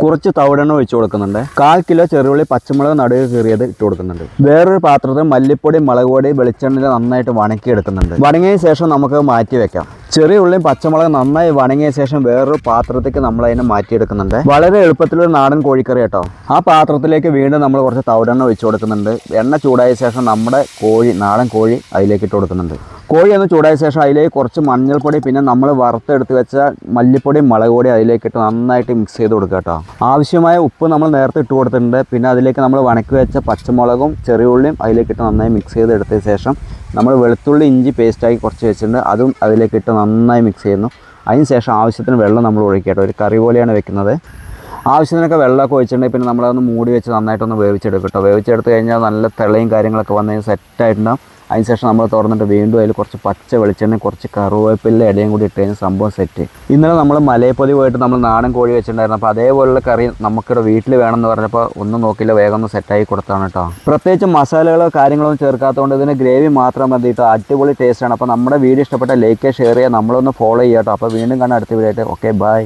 കുറച്ച് തവിടെണ്ണ ഒഴിച്ചു കൊടുക്കുന്നുണ്ട്. കാൽ കിലോ ചെറുപുള്ളി പച്ചമുളക് നടുവ് കീറിയത് ഇട്ട് കൊടുക്കുന്നുണ്ട്. വേറൊരു പാത്രത്തിൽ മല്ലിപ്പൊടി മുളക് പൊടി വെളിച്ചെണ്ണയിൽ നന്നായിട്ട് വണക്കി എടുക്കുന്നുണ്ട് വണങ്ങിയ ശേഷം നമുക്ക് മാറ്റി വെക്കാം. ചെറിയ ഉള്ളിയും പച്ചമുളക് നന്നായി വണങ്ങിയ ശേഷം വേറൊരു പാത്രത്തേക്ക് നമ്മൾ അതിനെ മാറ്റിയെടുക്കുന്നുണ്ട്. വളരെ എളുപ്പത്തിലൊരു നാടൻ കോഴിക്കറി കേട്ടോ. ആ പാത്രത്തിലേക്ക് വീണ്ടും നമ്മൾ കുറച്ച് തവിടെണ്ണ ഒഴിച്ചു കൊടുക്കുന്നുണ്ട്. എണ്ണ ചൂടായ ശേഷം നമ്മുടെ കോഴി നാടൻ കോഴി അതിലേക്ക് ഇട്ട് കൊടുക്കുന്നുണ്ട്. കോഴി ഒന്ന് ചൂടായ ശേഷം അതിലേക്ക് കുറച്ച് മഞ്ഞൾപ്പൊടി പിന്നെ നമ്മൾ വറുത്തെടുത്ത് വെച്ച മല്ലിപ്പൊടിയും മുളക് പൊടിയും അതിലേക്ക് ഇട്ട് നന്നായിട്ട് മിക്സ് ചെയ്ത് കൊടുക്കുക കേട്ടോ. ആവശ്യമായ ഉപ്പ് നമ്മൾ നേരത്തെ ഇട്ട് കൊടുത്തിട്ടുണ്ട്. പിന്നെ അതിലേക്ക് നമ്മൾ വണക്കി വെച്ച പച്ചമുളകും ചെറിയ ഉള്ളിയും അതിലേക്ക് ഇട്ട് നന്നായി മിക്സ് ചെയ്ത് എടുത്ത ശേഷം നമ്മൾ വെളുത്തുള്ളി ഇഞ്ചി പേസ്റ്റാക്കി കുറച്ച് വെച്ചിട്ടുണ്ട്. അതും അതിലേക്ക് ഇട്ട് നന്നായി മിക്സ് ചെയ്യുന്നു. അതിന് ശേഷം ആവശ്യത്തിന് വെള്ളം നമ്മൾ ഒഴിക്കുക കേട്ടോ. ഒരു കറി പോലെയാണ് വെക്കുന്നത്. ആവശ്യത്തിനൊക്കെ വെള്ളമൊക്കെ ഒഴിച്ചിട്ടുണ്ടെങ്കിൽ പിന്നെ നമ്മളതൊന്ന് മൂടി വെച്ച് നന്നായിട്ടൊന്ന് വേവിച്ചെടുക്കും കേട്ടോ വേവിച്ചെടുത്ത് കഴിഞ്ഞാൽ നല്ല തിളയും കാര്യങ്ങളൊക്കെ വന്ന് കഴിഞ്ഞാൽ സെറ്റായിട്ടുണ്ടാവും. അതിന് ശേഷം നമ്മൾ തുറന്നിട്ട് വീണ്ടും അതിൽ കുറച്ച് പച്ച വെളിച്ചെണ്ണ കുറച്ച് കറുവേപ്പില്ല ഇടയും കൂടി ഇട്ട് കഴിഞ്ഞാൽ സംഭവം സെറ്റ് ഇന്നലെ നമ്മൾ മലയപ്പൊതി പോയിട്ട് നമ്മൾ നാടൻ കോഴി വെച്ചിട്ടുണ്ടായിരുന്നു. അപ്പോൾ അതേപോലുള്ള കറി നമുക്കിവിടെ വീട്ടിൽ വേണമെന്ന് പറഞ്ഞപ്പോൾ ഒന്നും നോക്കില്ല വേഗം ഒന്ന് സെറ്റായി കൊടുത്താണ് കേട്ടോ. പ്രത്യേകിച്ച് മസാലകളോ കാര്യങ്ങളോ ചേർക്കാത്തതുകൊണ്ട് ഇതിന് ഗ്രേവി മാത്രം മതി കേട്ടോ. അടിപൊളി ടേസ്റ്റാണ് അപ്പോൾ നമ്മുടെ വീഡിയോ ഇഷ്ടപ്പെട്ട ലൈക്ക് ഷെയർ ചെയ്യുക. നമ്മളൊന്ന് ഫോളോ ചെയ്യാം കേട്ടോ. അപ്പോൾ വീണ്ടും കാണാൻ അടുത്ത വീഡിയോ ആയിട്ട്. Okay bye